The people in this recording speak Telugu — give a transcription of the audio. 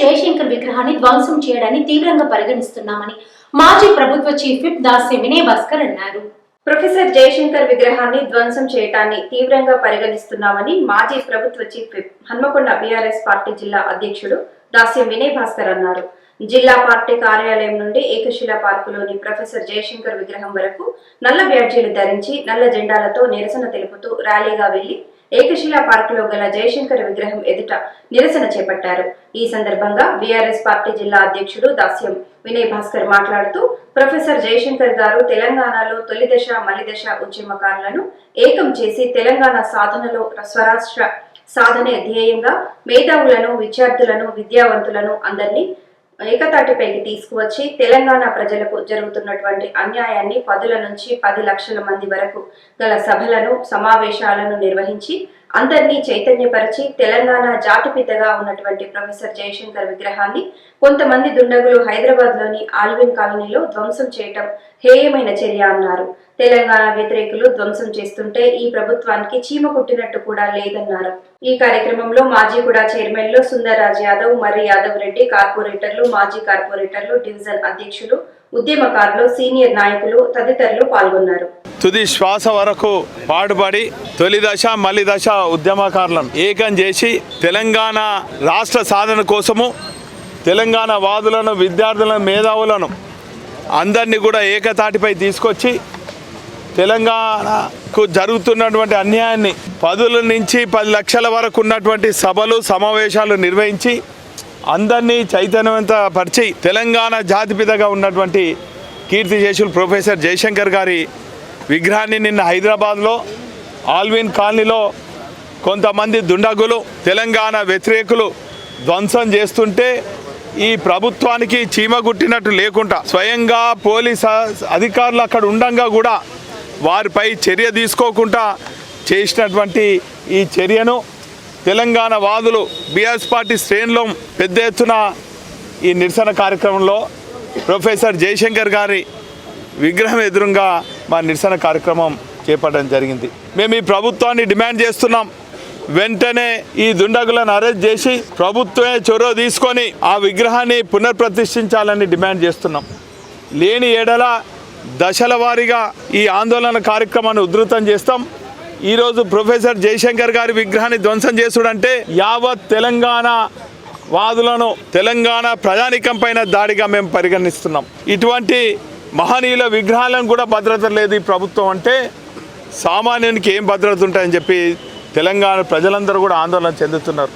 జయశంకర్ విగ్రహాన్ని ధ్వంసం చేయడాన్ని తీవ్రంగా పరిగణిస్తున్నామని మాజీ ప్రభుత్వ చీఫ్ విప్ దాస్య వినయ్ భాస్కర్ అన్నారు. ప్రొఫెసర్ జయశంకర్ విగ్రహాన్ని ధ్వంసం చేయటాన్ని తీవ్రంగా పరిగణిస్తున్నామని మాజీ ప్రభుత్వ chief whip Hanamkonda BRS party జిల్లా అధ్యక్షుడు దాస్యం వినయ్ భాస్కర్ అన్నారు. జిల్లా పార్టీ కార్యాలయం నుండి ఏకశిలా పార్కులోని ప్రొఫెసర్ జయశంకర్ విగ్రహం వరకు నల్ల బ్యాడ్జీలు ధరించి నల్ల జెండాలతో నిరసన తెలుపుతూ ర్యాలీగా వెళ్ళి ఏకశిలా పార్కులో గల జయశంకర్ విగ్రహం ఎదుట నిరసన చేపట్టారు. ఈ సందర్భంగా బీఆర్ఎస్ పార్టీ జిల్లా అధ్యక్షుడు దాస్యం వినయ్ భాస్కర్ మాట్లాడుతూ ప్రొఫెసర్ జయశంకర్ గారు తెలంగాణలో తొలి దశ ఉద్యమకారులను ఏకం చేసి తెలంగాణ సాధనలో స్వరాష్ట్ర సాధనే ధ్యేయంగా మేధావులను విద్యార్థులను విద్యావంతులను అందరినీ ఏకతాటిపైకి తీసుకువచ్చి తెలంగాణ ప్రజలకు జరుగుతున్నటువంటి అన్యాయాన్ని పదుల నుంచి పది లక్షల మంది వరకు గల సభలను సమావేశాలను నిర్వహించి అందరినీ చైతన్యపరిచి తెలంగాణ జాతిపితగా ఉన్నటువంటి ప్రొఫెసర్ జయశంకర్ విగ్రహాన్ని కొంతమంది దుండగులు హైదరాబాద్లోని ఆల్విన్ కాలనీలో ధ్వంసం చేయటం హేయమైన చర్య అన్నారు. తెలంగాణ వ్యతిరేకులు ధ్వంసం చేస్తుంటే ఈ ప్రభుత్వానికి చీమ కుట్టినట్టు కూడా లేదన్నారు. ఈ కార్యక్రమంలో మాజీ కూడా చైర్మన్లు సుందర్రాజ్ యాదవ్ మర్రి యాదవ్ రెడ్డి కార్పొరేటర్లు మాజీ కార్పొరేటర్లు డివిజన్ అధ్యక్షులు ఉద్యమకారులు సీనియర్ నాయకులు తదితరులు పాల్గొన్నారు. తుది శ్వాస వరకు పాటుపడి తొలి దశ మలి దశ ఉద్యమకారులను ఏకం చేసి తెలంగాణ రాష్ట్ర సాధన కోసము తెలంగాణ వాదులను విద్యార్థులను మేధావులను అందరినీ కూడా ఏకతాటిపై తీసుకొచ్చి తెలంగాణకు జరుగుతున్నటువంటి అన్యాయాన్ని పదుల నుంచి పది లక్షల వరకు ఉన్నటువంటి సభలు సమావేశాలు నిర్వహించి అందరినీ చైతన్యవంతపరిచి తెలంగాణ జాతిపితగా ఉన్నటువంటి కీర్తిశేషులు ప్రొఫెసర్ జయశంకర్ గారి విగ్రహాన్ని నిన్న హైదరాబాద్లో ఆల్విన్ కాలనీలో కొంతమంది దుండగులు తెలంగాణ వ్యతిరేకులు ధ్వంసం చేస్తుంటే ఈ ప్రభుత్వానికి చీమ గుట్టినట్టు లేకుండా స్వయంగా పోలీస్ అధికారులు అక్కడ ఉండంగా కూడా వారిపై చర్య తీసుకోకుండా చేసినటువంటి ఈ చర్యను తెలంగాణ వాదులు బీఆర్ఎస్ పార్టీ శ్రేణులో పెద్ద ఎత్తున ఈ నిరసన కార్యక్రమంలో ప్రొఫెసర్ జయశంకర్ గారి విగ్రహం ఎదురుగా మా నిరసన కార్యక్రమం చేపట్టడం జరిగింది. మేము ఈ ప్రభుత్వాన్ని డిమాండ్ చేస్తున్నాం. వెంటనే ఈ దుండగులను అరెస్ట్ చేసి ప్రభుత్వమే చొరవ తీసుకొని ఆ విగ్రహాన్ని పునర్ప్రతిష్ఠించాలని డిమాండ్ చేస్తున్నాం. లేని ఏడల దశల వారీగా ఈ ఆందోళన కార్యక్రమాన్ని ఉధృతం చేస్తాం. ఈరోజు ప్రొఫెసర్ జయశంకర్ గారి విగ్రహాన్ని ధ్వంసం చేసుడంటే యావత్ తెలంగాణ వాదులను తెలంగాణ ప్రజానికం పైన దాడిగా మేము పరిగణిస్తున్నాం. ఇటువంటి మహనీయుల విగ్రహాలను కూడా భద్రత లేదు ఈ ప్రభుత్వం అంటే సామాన్యునికి ఏం భద్రత ఉంటాయని చెప్పి తెలంగాణ ప్రజలందరూ కూడా ఆందోళన చెందుతున్నారు.